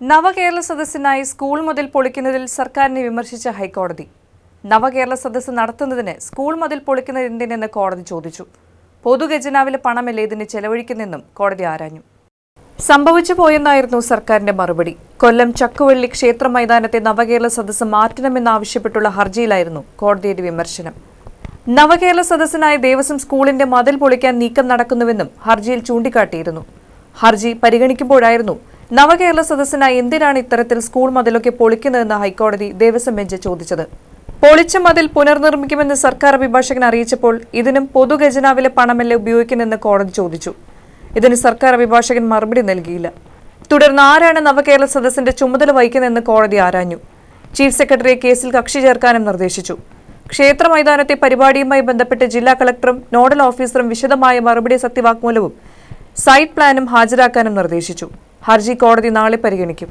നവകേരള സദസ്സിനായി school മുതൽ പൊളിക്കുന്നതിൽ സർക്കാരിനെ വിമർശിച്ച ഹൈക്കോടതി. നവകേരള സദസ്സ് നടത്തുന്നതിന് സ്കൂൾ മുതൽ പൊളിക്കുന്നത് എന്തിനെന്ന് കോടതി ചോദിച്ചു. പൊതുഖജനാവിലെ പണമല്ലേ ഇതിന് ചെലവഴിക്കുന്നെന്നും കോടതി ആരാഞ്ഞു. സംഭവിച്ചു പോയെന്നായിരുന്നു സർക്കാരിന്റെ മറുപടി. കൊല്ലം ചക്കുവള്ളി ക്ഷേത്ര മൈതാനത്തെ നവകേരള സദസ്സ് മാറ്റണമെന്നാവശ്യപ്പെട്ടുള്ള ഹർജിയിലായിരുന്നു കോടതിയുടെ വിമർശനം. നവകേരള സദസ്സിനായി ദേവസ്വം സ്കൂളിന്റെ മതിൽ പൊളിക്കാൻ നീക്കം നടക്കുന്നുവെന്നും ഹർജിയിൽ ചൂണ്ടിക്കാട്ടിയിരുന്നു. ഹർജി പരിഗണിക്കുമ്പോഴായിരുന്നു നവകേരള സദസ്സിനായി എന്തിനാണ് ഇത്തരത്തിൽ സ്കൂൾ മതിലൊക്കെ പൊളിക്കുന്നതെന്ന് ഹൈക്കോടതി ദേവസ്വം ബെഞ്ച് ചോദിച്ചത്. പൊളിച്ച മതിൽ പുനർനിർമ്മിക്കുമെന്ന് സർക്കാർ അഭിഭാഷകൻ അറിയിച്ചപ്പോൾ ഇതിനും പൊതുഖജനാവിലെ പണമല്ലേ ഉപയോഗിക്കുന്നെന്ന് കോടതി ചോദിച്ചു. ഇതിന് സർക്കാർ അഭിഭാഷകൻ മറുപടി നൽകിയില്ല. തുടർന്ന് ആരാണ് നവകേരള സദസ്സിന്റെ ചുമതല വഹിക്കുന്നതെന്ന് കോടതി ആരാഞ്ഞു. ചീഫ് സെക്രട്ടറിയെ കേസിൽ കക്ഷി ചേർക്കാനും നിർദ്ദേശിച്ചു. ക്ഷേത്ര മൈതാനത്തെ പരിപാടിയുമായി ബന്ധപ്പെട്ട് ജില്ലാ കളക്ടറും നോഡൽ ഓഫീസറും വിശദമായ മറുപടി സത്യവാങ്മൂലവും സൈറ്റ് പ്ലാനും ഹാജരാക്കാനും നിർദ്ദേശിച്ചു. ഹർജി കോടതി നാളെ പരിഗണിക്കും